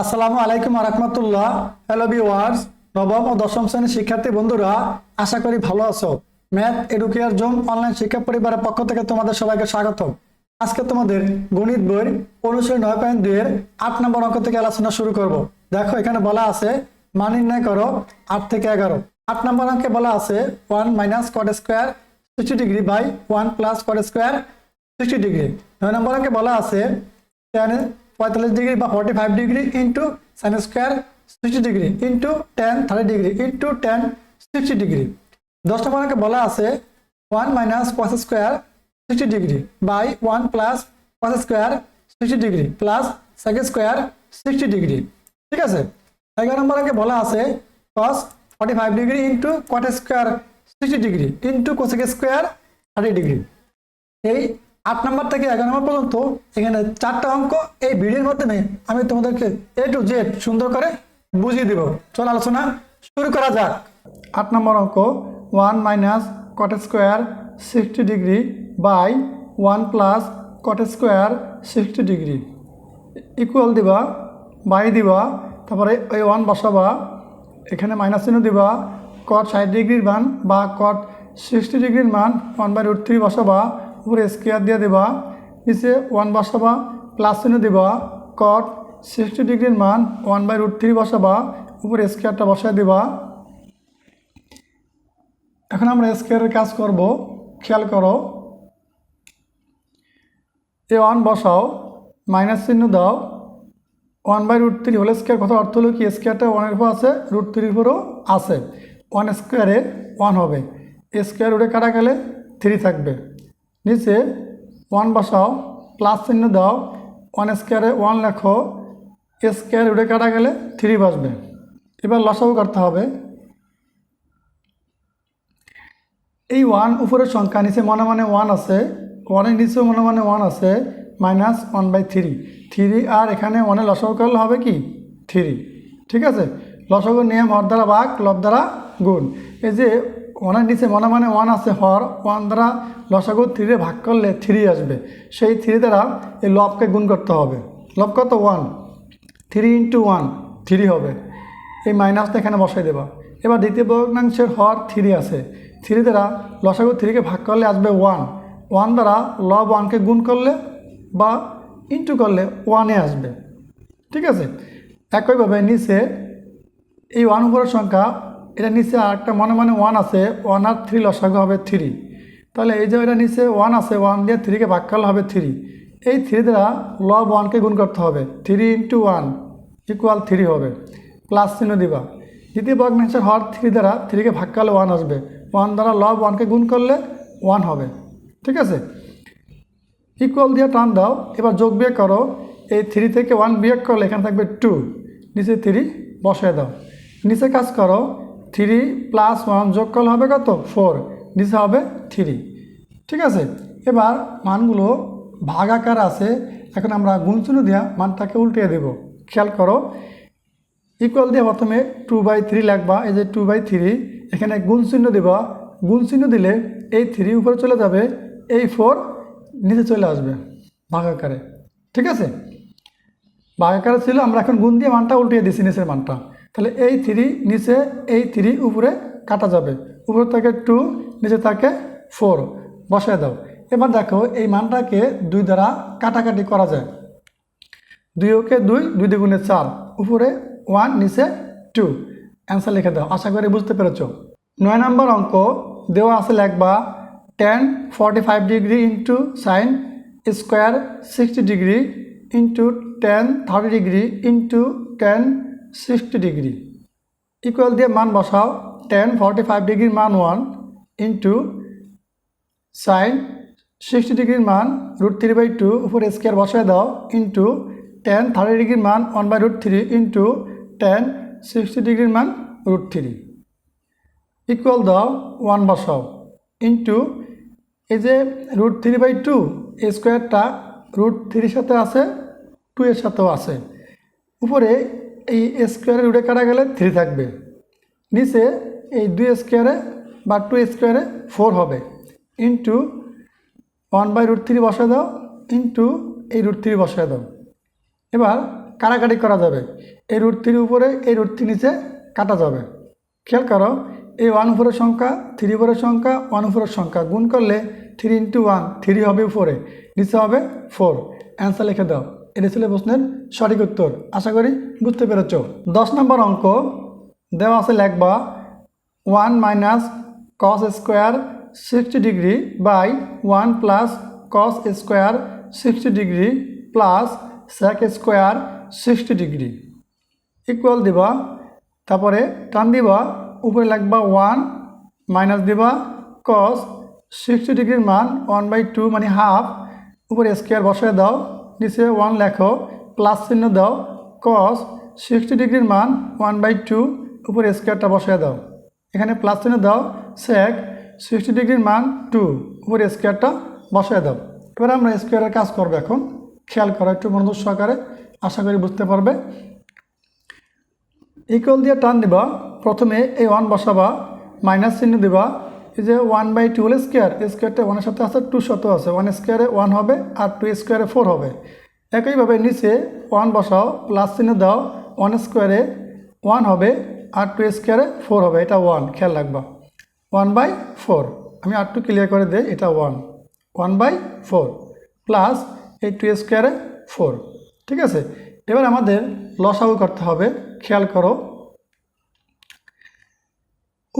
আসসালামু আলাইকুম রহমতুল্লাহ। Hello viewers নবম ও দশম শ্রেণির শিক্ষার্থী বন্ধুরা, আশা করি ভালো আছো। ম্যাথ এডুকেয়ার জোন অনলাইন শিক্ষা পরিবারের পক্ষ থেকে তোমাদের সবাইকে স্বাগত আজকে তোমাদের গণিত বই অনুশীলন নয় পয়েন্ট দুই এর আট নম্বর অঙ্ক থেকে আলোচনা শুরু করব। দেখো, এখানে বলা আছে, মান নির্ণয় করো, আট থেকে এগারো। আট নম্বর অঙ্কে বলা আছে one minus cot square sixty degree by one plus cot square sixty degree নয় নম্বর অঙ্কে বলা আছে পঁয়তাল্লিশ ডিগ্রি বা forty five degree into sine square sixty degree into tan thirty degree into tan sixty degree দশ নম্বর অঙ্কে বলা আছে one minus cos square sixty degree by one plus cos square sixty degree plus second square sixty degree ঠিক আছে? এগারো নম্বর অঙ্কে বলা আছে cos forty five degree into cot square sixty degree into cosec square thirty degree এই আট নম্বর থেকে এগারো নম্বর পর্যন্ত এখানে চারটা অঙ্ক এই ভিডিওর মাধ্যমে আমি তোমাদেরকে এ টু জেড সুন্দর করে বুঝিয়ে দেব। চল আলোচনা শুরু করা যাক। আট নম্বর অঙ্ক one minus cot square sixty degree by one plus cot square sixty degree equal দিবা বাই দিবা, তারপরে ওই ওয়ান বসাবা, এখানে মাইনাস চিহ্ন দিবা কট ষাট ডিগ্রির মান বা কট সিক্সটি ডিগ্রির মান ওয়ান বাই রুট থ্রি বসাবা উপরে স্কেয়ার দিয়ে দিবা, নিচে ওয়ান বসাবা প্লাস চিহ্ন দিবা কট সিক্সটি ডিগ্রির মান ওয়ান বাই রুট থ্রি বসাবা, উপরে স্কেয়ারটা বসায় দিবা। এখন আমরা স্কেয়ারের কাজ করব, খেয়াল করো। এ ওয়ান বসাও মাইনাস চিহ্ন দাও one by root three whole square কথা অর্থ হলো কি? স্কোয়ারটা ওয়ানের উপর আছে রুট থ্রির উপরও আছে। ওয়ান স্কোয়ারে ওয়ান হবে। স্কোয়ার উঠে কাটা গেলে থ্রি থাকবে। নিচে ওয়ান বসাও প্লাস চিহ্ন দাও ওয়ান স্কোয়ারে ওয়ান লেখো স্কোয়ার উঠে কাটা গেলে থ্রি বসবে। এবার লসাও করতে হবে। এই ওয়ান উপরের সংখ্যা নিচে মনে মনে ওয়ান আছে ওয়ানের নিচেও মনে মনে ওয়ান আছে minus one by three three আর এখানে ওয়ানে লসগু করলে হবে কি? থ্রি ঠিক আছে? লসগুর নিয়ম হর দ্বারা বাঘ লব দ্বারা গুণ। এই যে ওয়ানের নিচে মনে মনে ওয়ান আছে, হর, ওয়ান দ্বারা লসাগু থ্রিরে ভাগ করলে থ্রি আসবে। সেই থ্রি দ্বারা এই লবকে গুণ করতে হবে। লব কত? One. Three into one three হবে। এই মাইনাসটা এখানে বসাই দেবা। এবার দ্বিতীয় ভগ্নাংশের হর থ্রি আছে। থ্রি দ্বারা লসাগু থ্রিকে ভাগ করলে আসবে ওয়ান। ওয়ান দ্বারা লব ওয়ানকে গুণ করলে বা ইন্টু করলে ওয়ানে আসবে। ঠিক আছে? একইভাবে নিচে এই ওয়ান উপরের সংখ্যা এটা নিচে আর একটা মনে মনে ওয়ান আছে ওয়ান আর থ্রি লসাগু হবে থ্রি তাহলে এই যে এটা নিচে ওয়ান আছে ওয়ান দিয়ে থ্রিকে ভাগ করলে হবে থ্রি এই থ্রি দ্বারা লব ওয়ানকে গুণ করতে হবে। Three into one equal three হবে। প্লাস চিহ্ন দিবা। দ্বিতীয় ভগ্নাংশের হর থ্রি দ্বারা থ্রিকে ভাগ করলে ওয়ান আসবে। ওয়ান দ্বারা লব ওয়ানকে গুণ করলে ওয়ান হবে। ঠিক আছে? ইকুয়াল দিয়ে টান দাও। এবার যোগ বিয়োগ করো। এই থ্রি থেকে ওয়ান বিয়োগ করলে এখানে থাকবে টু নিচে থ্রি বসায় দাও। নিচে কাজ করো। থ্রি প্লাস ওয়ান যোগ করলে হবে কত? ফোর। নিচে হবে থ্রি। ঠিক আছে? এবার মানগুলো ভাগ আকার আছে। এখন আমরা গুণচিহ্ন দিয়া মানটাকে উল্টিয়ে দেব। খেয়াল করো। ইকুয়াল দিয়ে প্রথমে টু বাই থ্রি লাগবা। এই যে টু বাই থ্রি এখানে গুণ চিহ্ন দেবা। গুণ চিহ্ন দিলে এই থ্রি উপরে চলে যাবে, এই ফোর নিচে চলে আসবে ভাগাকারে ঠিক আছে? ভাগাকারে ছিল, আমরা এখন গুণ দিয়ে মানটা উল্টিয়ে দিছি নিচের মানটা। তাহলে এই থ্রি নিচে এই থ্রি উপরে কাটা যাবে। উপরে থাকে টু নিচে থাকে ফোর বসায় দাও। এবার দেখো এই মানটাকে দুই দ্বারা কাটাকাটি করা যায়। দুই ওকে দুই দুই দ্বিগুণে চার। উপরে ওয়ান নিচে টু অ্যান্সার লিখে দাও। আশা করি বুঝতে পেরেছ। নয় নম্বর অঙ্ক দেওয়া আছে লেখবা tan forty five degree into sine square sixty degree into tan thirty degree into tan sixty degree equal দিয়ে মান বসাও টেন ফর্টি ফাইভ ডিগ্রির মান ওয়ান ইন্টু সাইন সিক্সটি ডিগ্রির মান রুট থ্রি বাই টু উপরে স্কোয়ার বসায় দাও ইন্টু টেন থার্টি ডিগ্রির মান one by root three into tan sixty ডিগ্রির মান রুট থ্রি ইকুয়াল দাও ওয়ান বসাও ইন্টু এই যে রুট থ্রি বাই টু এই স্কোয়ারটা রুট থ্রির সাথে আছে টু এর সাথেও আছে উপরে এই স্কোয়ারে রুটে কাটা গেলে থ্রি থাকবে। নিচে এই দুই স্কোয়ারে বা টু স্কোয়ারে ফোর হবে। Into one by root three বসায় দাও ইন্টু এই রুট থ্রি বসায় দাও। এবার কাটাকাটি করা যাবে। এই রুট থ্রির উপরে, এই রুট থ্রি নিচে কাটা যাবে। খেয়াল করো, এই ওয়ান উপরের সংখ্যা থ্রি উপরের সংখ্যা ওয়ান উপরের সংখ্যা। গুণ করলে থ্রি ইন্টু ওয়ান থ্রি হবে উপরে, নিচে হবে ফোর অ্যান্সার লিখে দাও। এটা ছিল প্রশ্নের সঠিক উত্তর। আশা করি বুঝতে পেরেছ। দশ নম্বর অঙ্ক দেওয়া আছে লেখবা one minus cos square sixty degree by one plus cos square sixty degree plus sec square sixty degree. Equal দিবা। তারপরে টান দিবা। উপরে লাগবা ওয়ান মাইনাস দিবা কস সিক্সটি ডিগ্রির মান ওয়ান বাই টু মানে হাফ। উপরে স্কোয়ার বসায় দাও। নিচে ওয়ান লেখো প্লাস চিহ্ন দাও কস সিক্সটি ডিগ্রির মান ওয়ান বাই টু উপরে স্কোয়ারটা বসায় দাও। এখানে প্লাস চিহ্ন দাও সেক সিক্সটি ডিগ্রির মান টু উপরে স্কোয়ারটা বসায় দাও। এবার আমরা স্কোয়ারের কাজ করব এখন। খেয়াল করো, একটু মনোযোগ সহকারে আশা করি বুঝতে পারবে। ইকুয়াল দিয়ে টান দিবা, প্রথমে এই ওয়ান বসাবা মাইনাস চিহ্ন দিবা এই যে ওয়ান বাই টু হলে স্কোয়ার স্কোয়ারটা ওয়ানের সাথে আছে টু শত আছে। ওয়ান স্কোয়ারে ওয়ান হবে আর টু স্কোয়ারে ফোর হবে। একইভাবে নিচে ওয়ান বসাও প্লাস চিহ্ন দাও ওয়ান স্কোয়ারে ওয়ান হবে আর টু স্কোয়ারে ফোর হবে। এটা ওয়ান খেয়াল রাখবা। ওয়ান বাই ফোর আমি আর টু ক্লিয়ার করে দিই, এটা one one by four plus এই টু স্কোয়ারে ফোর ঠিক আছে? এবার আমাদের লসাগু করতে হবে। খেয়াল করো।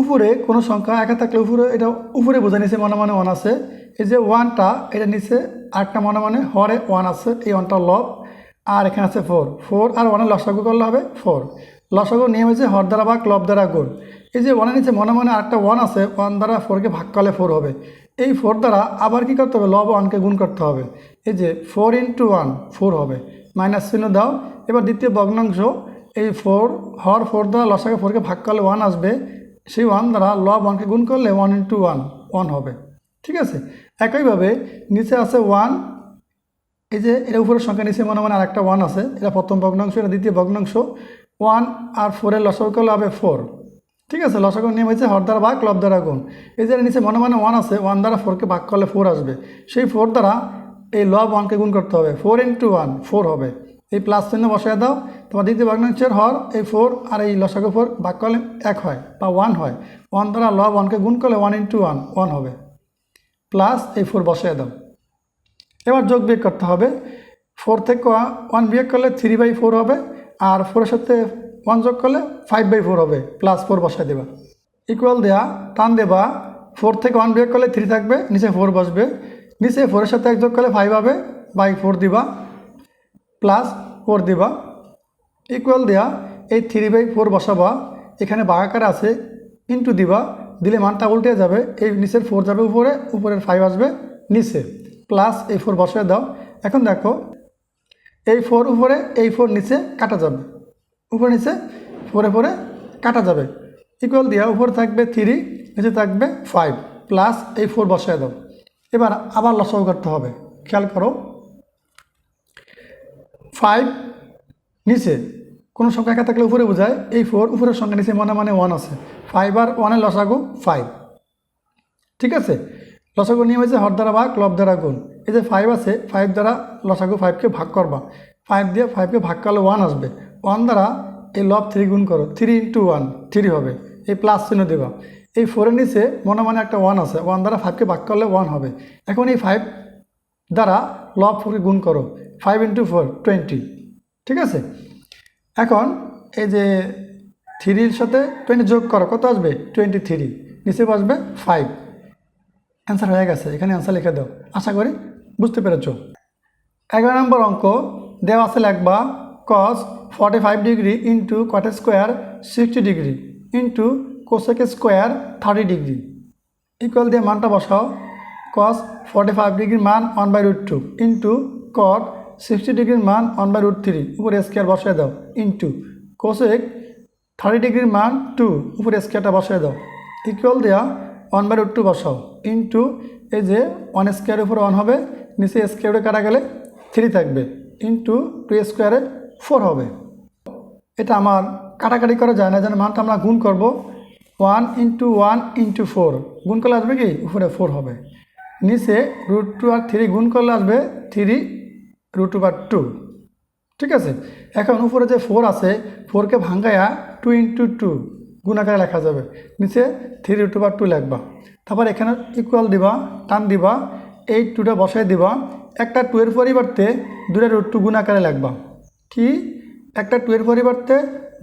উপরে কোনো সংখ্যা, একা থাকলে উপরে, এটা উপরে বোঝা নিচে মনে মনে ওয়ান আছে। এই যে ওয়ানটা এটা নিচে আরেকটা মনে মনে, হরে ওয়ান আছে, এই ওয়ানটা লব আর এখানে আছে ফোর ফোর আর ওয়ানের লসাগু করলে হবে ফোর লসাগু নিয়ম হয়েছে হর দ্বারা বা ক্লব দ্বারা গুণ। এই যে ওয়ানের নিচে মনে মনে আরেকটা ওয়ান আছে ওয়ান দ্বারা ফোরকে ভাগ করলে ফোর হবে। এই ফোর দ্বারা আবার কি করতে হবে? লব ওয়ানকে গুণ করতে হবে। এই যে ফোর ইন্টু ওয়ান ফোর হবে। মাইনাস চিহ্ন দাও। এবার দ্বিতীয় ভগ্নাংশ, এই ফোর হর ফোর দ্বারা লসাকে ফোরকে ভাগ করলে ওয়ান আসবে। সেই ওয়ান দ্বারা লব ওয়ানকে গুণ করলে ওয়ান ইন্টু ওয়ান ওয়ান হবে। ঠিক আছে? একইভাবে নিচে আছে ওয়ান এই যে এটা উপরের সংখ্যা নিচে মনে মনে আরেকটা ওয়ান আছে, এটা প্রথম ভগ্নাংশ, এটা দ্বিতীয় ভগ্নাংশ। ওয়ান আর ফোরের লসাগু করলে হবে ফোর ঠিক আছে? লসাগু নিয়ম হয়েছে হর দ্বারা ভাগ, লব দ্বারা গুণ। এই যে নিচে মনে মনে ওয়ান আছে ওয়ান দ্বারা ফোরকে ভাগ করলে ফোর আসবে। সেই ফোর দ্বারা এই লব ওয়ানকে গুণ করতে হবে। ফোর ইন্টু ওয়ান ফোর হবে। এই প্লাস চিহ্ন বসায় দাও। তোমার দ্বিতীয় ভগ্নাংশের হর এই ফোর আর এই লসাগু ফোর ভাগ করলে এক হয় বা ওয়ান হয়। ওয়ান দ্বারা লব ওয়ানকে গুণ করলে ওয়ান ইন্টু ওয়ান ওয়ান হবে। প্লাস এই ফোর বসায় দাও। এবার যোগ বিয়োগ করতে হবে। ফোর থেকে ওয়ান বিয়োগ করলে থ্রি বাই ফোর হবে আর ফোরের সাথে ওয়ান যোগ করলে ফাইভ বাই ফোর হবে। প্লাস ফোর বসায় দেবা। ইকুয়াল দেয়া, টান দেবা। ফোর থেকে ওয়ান বিয়োগ করলে থ্রি থাকবে, নিচে ফোর বসবে। নিচে ফোরের সাথে এক যোগ করলে ফাইভ হবে বাই ফোর দিবা। প্লাস ফোর দিবা। ইকুয়াল দেয়া এই থ্রি বাই ফোর বসাবা। এখানে বাগাকার আছে ইন্টু দিবা। দিলে মানটা উল্টে যাবে। এই নিচের ফোর যাবে উপরে, উপরের ফাইভ আসবে নিচে। প্লাস এই ফোর বসায় দাও। এখন দেখো, এই ফোর উপরে, এই ফোর নিচে কাটা যাবে। উপরে নিচে ফোরে ফোরে কাটা যাবে। ইকুয়াল দিয়া উপরে থাকবে থ্রি নিচে থাকবে ফাইভ প্লাস এই ফোর বসায় দাও। এবার আবার লসাগু করতে হবে। খেয়াল করো। ফাইভ নিচে। কোনো সংখ্যা একা থাকলে উপরে বোঝায়। এই ফোর উপরের সংখ্যা নিচে মনে মানে ওয়ান আছে। ফাইভ আর ওয়ানের লসাগু ফাইভ ঠিক আছে? লসাগু নিয়ম হয়েছে হর দ্বারা ভাগ, লব দ্বারা গুণ। এই যে ফাইভ আছে ফাইভ দ্বারা লসাগু ফাইভকে ভাগ করবা। ফাইভ দিয়ে ফাইভকে ভাগ করলে ওয়ান আসবে। ওয়ান দ্বারা এই লব থ্রি গুণ করো। থ্রি ইন্টু ওয়ান থ্রি হবে। এই প্লাস চিহ্ন দেবা। এই ফোরের নিচে মনে মনে একটা ওয়ান আছে। ওয়ান দ্বারা ফাইভকে ভাগ করলে ওয়ান হবে। এখন এই ফাইভ দ্বারা লব ফোরকে গুণ করো ফাইভ ইন্টু ফোর টোয়েন্টি ঠিক আছে? এখন এই যে থ্রির সাথে টোয়েন্টি যোগ করো, কত আসবে? টোয়েন্টি থ্রি নিচে বসবে ফাইভ অ্যান্সার হয়ে গেছে, এখানে অ্যান্সার লিখে দাও। আশা করি বুঝতে পেরেছ। এগারো নম্বর অঙ্ক, দেওয়া আছে লিখবা cos forty five degree into cot square sixty degree into cosec square thirty degree equal দিয়ে মানটা বসাও। ফর্টি ফাইভ ডিগ্রির মান one by root two into cot sixty ডিগ্রির মান ওয়ান বাই রুট থ্রি উপরে স্কোয়ার বসায় দাও ইন্টু কোসেক থার্টি ডিগ্রির মান টু উপরে স্কোয়ারটা বসায় দাও ইকুয়াল দেওয়া ওয়ান বাই রুট টু বসাও ইন্টু এই যে ওয়ান স্কোয়ারের উপরে ওয়ান হবে, নিচে স্কোয়ারে কাটা গেলে থ্রি থাকবে ইন্টু টু স্কোয়ারে ফোর হবে। এটা আমার কাটাকাটি করা যায় না, যেন মানটা আমরা গুণ করব। One into one into four গুণ করলে আসবে কি? উপরে ফোর হবে। নিচে রুট টু আর থ্রি গুণ করলে আসবে থ্রি রুট টু বার টু ঠিক আছে? এখন উপরে যে ফোর আছে ফোরকে ভাঙ্গায়া টু ইন্টু টু গুণাকারে লেখা যাবে। নিচে থ্রি রুট বা টু লিখবা। তারপর এখানে ইকুয়াল দিবা, টান দিবা, এই টুটা বসাই দিবা। একটা টু এর পরিবর্তে দুটা রুট টু গুণাকারে লিখবা। কি? একটা টু এর পরিবর্তে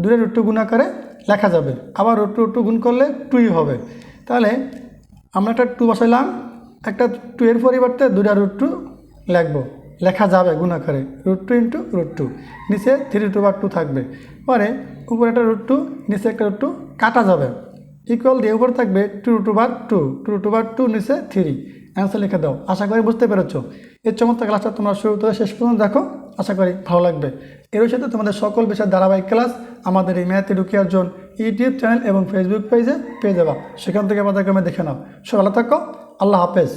দুটা রুট টু গুণাকারে লেখা যাবে। আবার রুট টু রুট টু গুণ করলে টুই হবে। তাহলে আমরা একটা টু বসাইলাম। একটা টু এর পরিবর্তে দুটা রুট টু লিখব। লেখা যাবে গুণাকারে root two into root two নিচে থ্রি টু বা টু থাকবে। পরে উপরে একটা রুট টু নিচে একটা রুট টু কাটা যাবে। ইকুয়াল দিয়ে উপরে থাকবে টু টু বার টু টু টু বার টু নিচে থ্রি অ্যান্সার লিখে দাও। আশা করি বুঝতে পেরেছ। এই চমৎকার ক্লাসটা তোমরা শুরু থেকে শেষ পর্যন্ত দেখো। আশা করি ভালো লাগবে। এর সাথে তোমাদের সকল বিষয়ের ধারাবাহিক ক্লাস আমাদের এই math Educare zone YouTube channel এবং ফেসবুক পেজে পেয়ে যাবা। সেখান থেকে আমাদের ক্রমে দেখে নাও। সকালে থাকো। আল্লাহ হাফেজ।